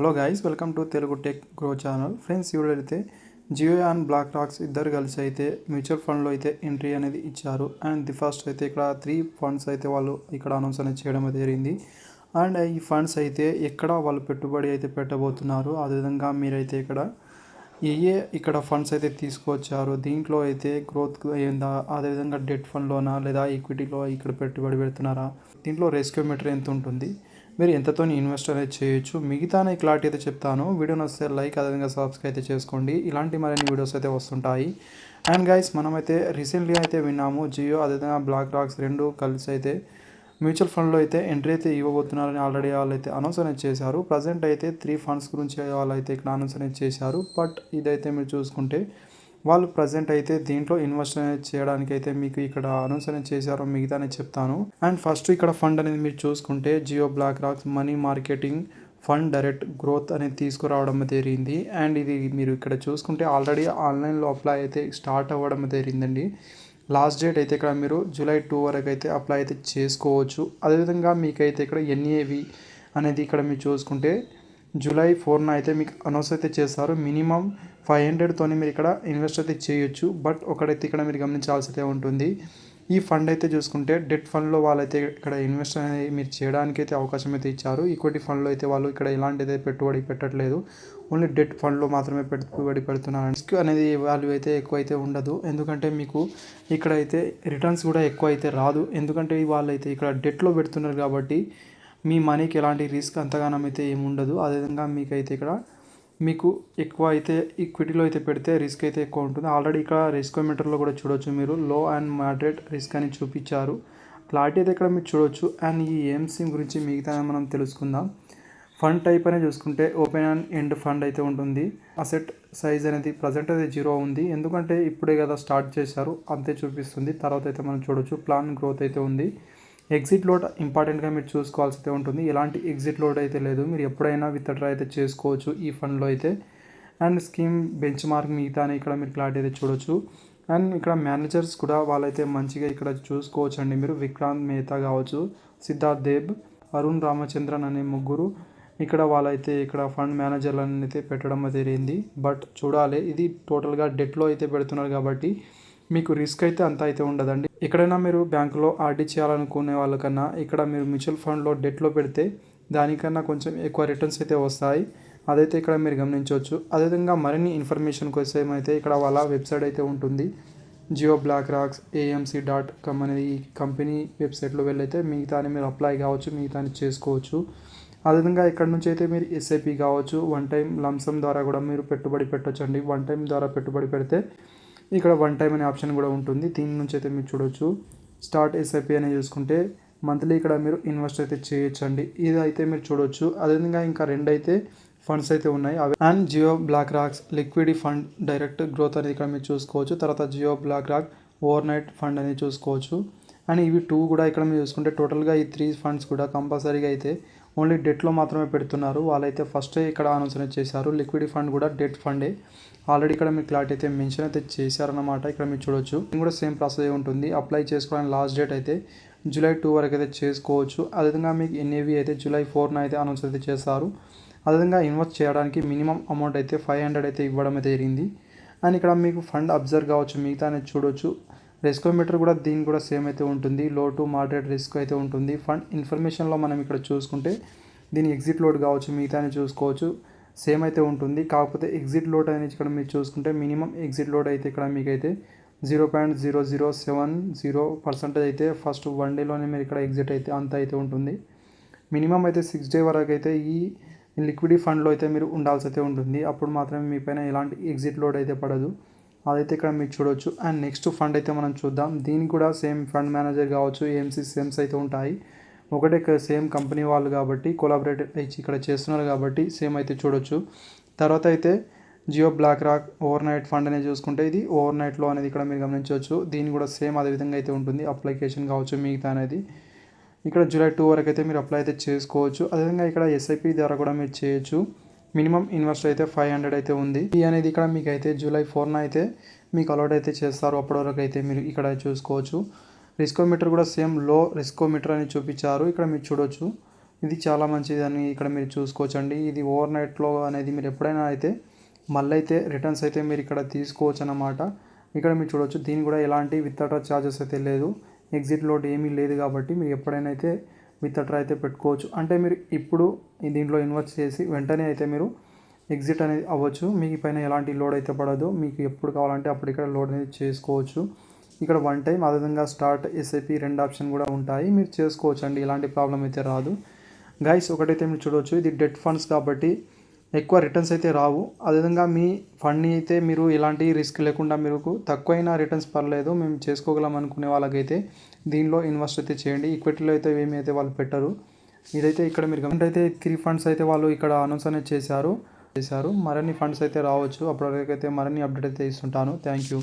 Hello guys welcome to Telugu tech grow channel friends అయితే Jio and black racks ఇద్దరు కలిసి అయితే మ్యూచువల్ ఫండ్లో అయితే ఎంట్రీ అనేది ఇచ్చారు. అండ్ ది ఫస్ట్ అయితే ఇక్కడ త్రీ ఫండ్స్ అయితే వాళ్ళు ఇక్కడ అనౌన్స్ అనేది చేయడం జరిగింది. అండ్ ఈ ఫండ్స్ అయితే ఎక్కడ వాళ్ళు పెట్టుబడి అయితే పెట్టబోతున్నారు అదేవిధంగా మీరైతే ఇక్కడ ఏ ఏ ఇక్కడ ఫండ్స్ అయితే తీసుకొచ్చారు దీంట్లో అయితే గ్రోత్ అయిందా అదేవిధంగా డెట్ ఫండ్లోనా లేదా ఈక్విటీలో ఇక్కడ పెట్టుబడి పెడుతున్నారా దీంట్లో రెస్క్యూ మీటర్ ఎంత ఉంటుంది మీరు ఎంతతో ఇన్వెస్ట్ అనేది చేయొచ్చు. మిగతా క్లారిటీ అయితే చెప్తాను. వీడియో నచ్చితే లైక్ అదేవిధంగా సబ్స్క్రైబ్ అయితే చేసుకోండి. ఇలాంటి మరిన్ని వీడియోస్ అయితే వస్తుంటాయి. అండ్ గైస్ మనమైతే రీసెంట్లీ అయితే విన్నాము. జియో అదేవిధంగా బ్లాక్ రాక్స్ రెండు కలిసి అయితే మ్యూచువల్ ఫండ్లో అయితే ఎంట్రీ అయితే ఇవ్వబోతున్నారని ఆల్రెడీ వాళ్ళు అయితే అనౌన్స్ అనేది చేశారు. ప్రజెంట్ అయితే త్రీ ఫండ్స్ గురించి వాళ్ళు అయితే ఇక్కడ అనౌన్స్ అనేది చేశారు. బట్ ఇదైతే మీరు చూసుకుంటే వాళ్ళు ప్రజెంట్ అయితే దీంట్లో ఇన్వెస్ట్ అనేది చేయడానికి అయితే మీకు ఇక్కడ అనౌన్స్ అనేది చేశారో మిగతానే చెప్తాను. అండ్ ఫస్ట్ ఇక్కడ ఫండ్ అనేది మీరు చూసుకుంటే Jio Black Rocks money marketing fund direct growth అనేది తీసుకురావడం జరిగింది. అండ్ ఇది మీరు ఇక్కడ చూసుకుంటే ఆల్రెడీ ఆన్లైన్లో అప్లై అయితే స్టార్ట్ అవ్వడం జరిగిందండి. లాస్ట్ డేట్ అయితే ఇక్కడ మీరు జూలై టూ వరకు అయితే అప్లై అయితే చేసుకోవచ్చు. అదేవిధంగా మీకైతే ఇక్కడ ఎన్ఏవి అనేది ఇక్కడ మీరు చూసుకుంటే జూలై ఫోర్న అయితే మీకు అనౌన్స్ అయితే చేస్తారు. మినిమం ఫైవ్ హండ్రెడ్తోని మీరు ఇక్కడ ఇన్వెస్ట్ అయితే చేయొచ్చు. బట్ ఒకడైతే ఇక్కడ మీరు గమనించాల్సి అయితే ఉంటుంది. ఈ ఫండ్ అయితే చూసుకుంటే డెట్ ఫండ్లో వాళ్ళైతే ఇక్కడ ఇన్వెస్ట్ అనేది మీరు చేయడానికి అయితే అవకాశం అయితే ఇచ్చారు. ఈక్విటీ ఫండ్లో అయితే వాళ్ళు ఇక్కడ ఎలాంటిది పెట్టుబడి పెట్టట్లేదు. ఓన్లీ డెట్ ఫండ్లో మాత్రమే పెట్టుబడి పెడుతున్నారు. రిస్క్ అనేది వాల్యూ అయితే ఎక్కువ అయితే ఉండదు. ఎందుకంటే మీకు ఇక్కడ అయితే రిటర్న్స్ కూడా ఎక్కువ అయితే రాదు. ఎందుకంటే వాళ్ళైతే ఇక్కడ డెట్లో పెడుతున్నారు కాబట్టి మీ మనీకి ఎలాంటి రిస్క్ అంతగానం అయితే ఏమి ఉండదు అదేవిధంగా మీకైతే ఇక్కడ మీకు ఎక్కువ అయితే ఈక్విటీలో అయితే పెడితే రిస్క్ అయితే ఎక్కువ ఉంటుంది. ఆల్రెడీ ఇక్కడ రిస్క్ మీటర్లో కూడా చూడొచ్చు మీరు. లో అండ్ మోడరేట్ రిస్క్ అని చూపించారు. క్లారిటీ అయితే ఇక్కడ మీరు చూడొచ్చు. అండ్ ఈ ఏఎంసీ గురించి మిగతా మనం తెలుసుకుందాం. ఫండ్ టైప్ అనేది చూసుకుంటే ఓపెన్ అండ్ ఎండ్ ఫండ్ అయితే ఉంటుంది. అసెట్ సైజ్ అనేది ప్రజెంట్ అయితే జీరో ఉంది. ఎందుకంటే ఇప్పుడే కదా స్టార్ట్ చేశారు. అంతే చూపిస్తుంది. తర్వాత అయితే మనం చూడొచ్చు. ప్లాన్ గ్రోత్ అయితే ఉంది. ఎగ్జిట్ లోడ్ ఇంపార్టెంట్గా మీరు చూసుకోవాల్సి అయితే ఉంటుంది. ఎలాంటి ఎగ్జిట్ లోడ్ అయితే లేదు. మీరు ఎప్పుడైనా విత్ డ్రా అయితే చేసుకోవచ్చు ఈ ఫండ్లో అయితే. అండ్ స్కీమ్ బెంచ్ మార్క్ మిగతా ఇక్కడ మీరు క్లారిటీ అయితే చూడొచ్చు. అండ్ ఇక్కడ మేనేజర్స్ కూడా వాళ్ళైతే మంచిగా ఇక్కడ చూసుకోవచ్చు అండి మీరు విక్రాంత్ మేహతా కావచ్చు సిద్ధార్థ్ దేబ్ అరుణ్ రామచంద్రన్ అనే ముగ్గురు ఇక్కడ వాళ్ళైతే ఇక్కడ ఫండ్ మేనేజర్లను అయితే పెట్టడం జరిగింది. బట్ చూడాలి. ఇది టోటల్గా డెట్లో అయితే పెడుతున్నారు కాబట్టి మీకు రిస్క్ అయితే అంత అయితే ఉండదండి. ఎక్కడైనా మీరు బ్యాంకులో ఆర్డీ చేయాలనుకునే వాళ్ళకన్నా ఇక్కడ మీరు మ్యూచువల్ ఫండ్లో డెట్లో పెడితే దానికన్నా కొంచెం ఎక్కువ రిటర్న్స్ అయితే వస్తాయి. అదైతే ఇక్కడ మీరు గమనించవచ్చు. అదేవిధంగా మరిన్ని ఇన్ఫర్మేషన్ కోసం అయితే ఇక్కడ వాళ్ళ వెబ్సైట్ అయితే ఉంటుంది. Jio Black Rocks AMC dot com అనేది ఈ కంపెనీ వెబ్సైట్లో వెళ్ళైతే మిగతాని మీరు అప్లై కావచ్చు మిగతాని చేసుకోవచ్చు. అదేవిధంగా ఇక్కడ నుంచి అయితే మీరు ఎస్ఐపి కావచ్చు. వన్ టైం లంసమ్ ద్వారా కూడా మీరు పెట్టుబడి పెట్టొచ్చండి. వన్ టైం ద్వారా పెట్టుబడి పెడితే ఇక్కడ వన్ టైం అనే ఆప్షన్ కూడా ఉంటుంది. దీని నుంచి అయితే మీరు చూడొచ్చు. స్టార్ట్ ఎస్ఐపి అనేది చూసుకుంటే మంత్లీ ఇక్కడ మీరు ఇన్వెస్ట్ అయితే చేయొచ్చండి. ఇది అయితే మీరు చూడొచ్చు. అదేవిధంగా ఇంకా రెండు అయితే ఫండ్స్ అయితే ఉన్నాయి. అవి and Jio Black Rocks liquid fund direct growth అనేది ఇక్కడ మీరు చూసుకోవచ్చు. తర్వాత Jio Black Rock overnight fund అనేది చూసుకోవచ్చు. అండ్ ఇవి టూ కూడా ఇక్కడ మీరు చూసుకుంటే టోటల్గా ఈ త్రీ ఫండ్స్ కూడా కంపల్సరీగా అయితే ఓన్లీ డెట్లో మాత్రమే పెడుతున్నారు. వాళ్ళైతే ఫస్టే ఇక్కడ అనౌన్స్ అనేది చేశారు. లిక్విడ్ ఫండ్ కూడా డెట్ ఫండే. ఆల్రెడీ ఇక్కడ మీకు క్లారిటీ అయితే మెన్షన్ అయితే చేశారన్నమాట. ఇక్కడ మీరు చూడొచ్చు. కూడా సేమ్ ప్రాసెస్ ఉంటుంది. అప్లై చేసుకోవడానికి లాస్ట్ డేట్ అయితే జూలై టూ వరకు అయితే చేసుకోవచ్చు. అదేవిధంగా మీకు ఎన్ఏవి అయితే జూలై ఫోర్న అయితే అనౌన్స్ అయితే చేస్తారు అదేవిధంగా ఇన్వెస్ట్ చేయడానికి మినిమం అమౌంట్ అయితే ఫైవ్ హండ్రెడ్ అయితే ఇవ్వడం అయితే జరిగింది. అండ్ ఇక్కడ మీకు ఫండ్ అబ్జర్వ్ కావచ్చు. మిగతా అనేది చూడొచ్చు. రిస్కోమీటర్ కూడా దీని కూడా సేమ్ అయితే ఉంటుంది. లో టు మోడరేట్ రిస్క్ అయితే ఉంటుంది. ఫండ్ ఇన్ఫర్మేషన్లో మనం ఇక్కడ చూసుకుంటే దీని ఎగ్జిట్ లోడ్ కావచ్చు మిగతాని చూసుకోవచ్చు సేమ్ అయితే ఉంటుంది. కాకపోతే ఎగ్జిట్ లోడ్ అనేది ఇక్కడ మీరు చూసుకుంటే మినిమం ఎగ్జిట్ లోడ్ అయితే ఇక్కడ మీకైతే zero point zero zero seven zero percentage అయితే ఫస్ట్ వన్ డేలోనే మీరు ఇక్కడ ఎగ్జిట్ అయితే అంత అయితే ఉంటుంది. మినిమం అయితే సిక్స్ డే వరకు అయితే ఈ లిక్విడ్ ఫండ్లో అయితే మీరు ఉండాల్సి అయితే ఉంటుంది. అప్పుడు మాత్రమే మీ పైన ఎలాంటి ఎగ్జిట్ లోడ్ అయితే పడదు. అదైతే ఇక్కడ మీరు చూడొచ్చు. అండ్ నెక్స్ట్ ఫండ్ అయితే మనం చూద్దాం. దీనికి కూడా సేమ్ ఫండ్ మేనేజర్ కావచ్చు ఏఎంసీ సేమ్స్ అయితే ఉంటాయి. ఒకటే సేమ్ కంపెనీ వాళ్ళు కాబట్టి కొలాబరేట్ ఇచ్చి ఇక్కడ చేస్తున్నారు కాబట్టి సేమ్ అయితే చూడొచ్చు. తర్వాత అయితే Jio Black Rock overnight fund అనేది చూసుకుంటే ఇది ఓవర్ నైట్లో అనేది ఇక్కడ మీరు గమనించవచ్చు. దీని కూడా సేమ్ అదే విధంగా అయితే ఉంటుంది. అప్లికేషన్ కావచ్చు మిగతా అనేది. ఇక్కడ జూలై టూ వరకు అయితే మీరు అప్లై అయితే చేసుకోవచ్చు. అదేవిధంగా ఇక్కడ ఎస్ఐపి ద్వారా కూడా మీరు చేయొచ్చు. మినిమం ఇన్వెస్ట్ అయితే ఫైవ్ హండ్రెడ్ అయితే ఉంది. ఈ అనేది ఇక్కడ మీకు అయితే జూలై ఫోర్న అయితే మీకు అలౌట్ అయితే చేస్తారు. అప్పటి వరకు అయితే మీరు ఇక్కడ చూసుకోవచ్చు. రిస్కోమీటర్ కూడా సేమ్లో రిస్కోమీటర్ అని చూపించారు. ఇక్కడ మీరు చూడొచ్చు. ఇది చాలా మంచిదని ఇక్కడ మీరు చూసుకోవచ్చండి. ఇది ఓవర్ నైట్లో అనేది మీరు ఎప్పుడైనా అయితే మళ్ళీ అయితే రిటర్న్స్ అయితే మీరు ఇక్కడ తీసుకోవచ్చు అన్నమాట ఇక్కడ మీరు చూడవచ్చు దీని కూడా ఎలాంటి విత్డ్రా ఛార్జెస్ అయితే లేదు. ఎగ్జిట్ లోడ్ ఏమీ లేదు కాబట్టి మీరు ఎప్పుడైనా అయితే విత్డ్రా అయితే పెట్టుకోవచ్చు. అంటే మీరు ఇప్పుడు దీంట్లో ఇన్వెస్ట్ చేసి వెంటనే అయితే మీరు ఎగ్జిట్ అనేది అవ్వచ్చు. మీకు పైన ఎలాంటి లోడ్ అయితే పడదు. మీకు ఎప్పుడు కావాలంటే అప్పుడు ఇక్కడ లోడ్ అనేది చేసుకోవచ్చు. ఇక్కడ వన్ టైం అదేవిధంగా స్టార్ట్ ఎస్ఐపి రెండు ఆప్షన్ కూడా ఉంటాయి. మీరు చేసుకోవచ్చు అండి ఎలాంటి ప్రాబ్లం అయితే రాదు. గైస్ ఒకటైతే మీరు చూడవచ్చు ఇది డెట్ ఫండ్స్ కాబట్టి ఎక్కువ రిటర్న్స్ అయితే రావు. అదేవిధంగా మీ ఫండ్ని అయితే మీరు ఎలాంటి రిస్క్ లేకుండా మీకు తక్కువైన రిటర్న్స్ పర్లేదు. మేము చేసుకోగలం అనుకునే వాళ్ళకైతే దీనిలో ఇన్వెస్ట్ అయితే చేయండి. ఈక్విటీలో అయితే ఏమి అయితే వాళ్ళు పెట్టరు. ఇదైతే ఇక్కడ మీరు గమనించి అయితే త్రీ ఫండ్స్ అయితే వాళ్ళు ఇక్కడ అనౌన్స్ అనేది చేశారు. చేశారు. మరిన్ని ఫండ్స్ అయితే రావచ్చు. అప్పటివరకు అయితే మరిన్ని అప్డేట్ అయితే ఇస్తుంటాను. Thank you